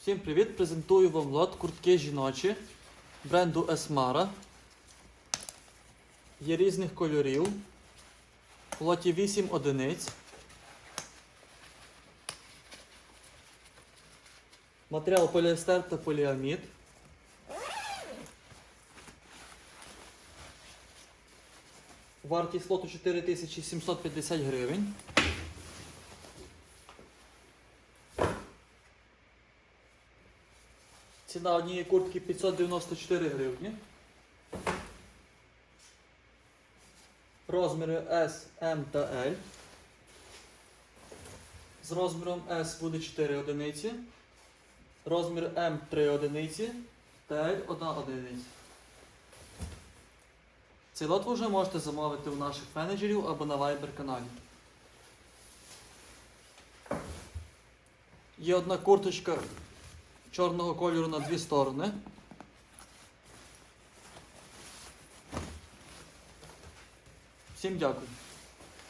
Всім привіт! Презентую вам лот куртки жіночі бренду Esmara. Є різних кольорів. В лоті 8 одиниць. Матеріал поліестер та поліамід. Вартість лоту 4750 гривень. Ціна однієї куртки 594 гривні. Розміри S, M та L. З розміром S буде 4 одиниці. Розмір M 3 одиниці та L 1 одиниця. Цей лот ви вже можете замовити у наших менеджерів або на Viber каналі. Є одна курточка чорного кольору на дві сторони. Всім дякую.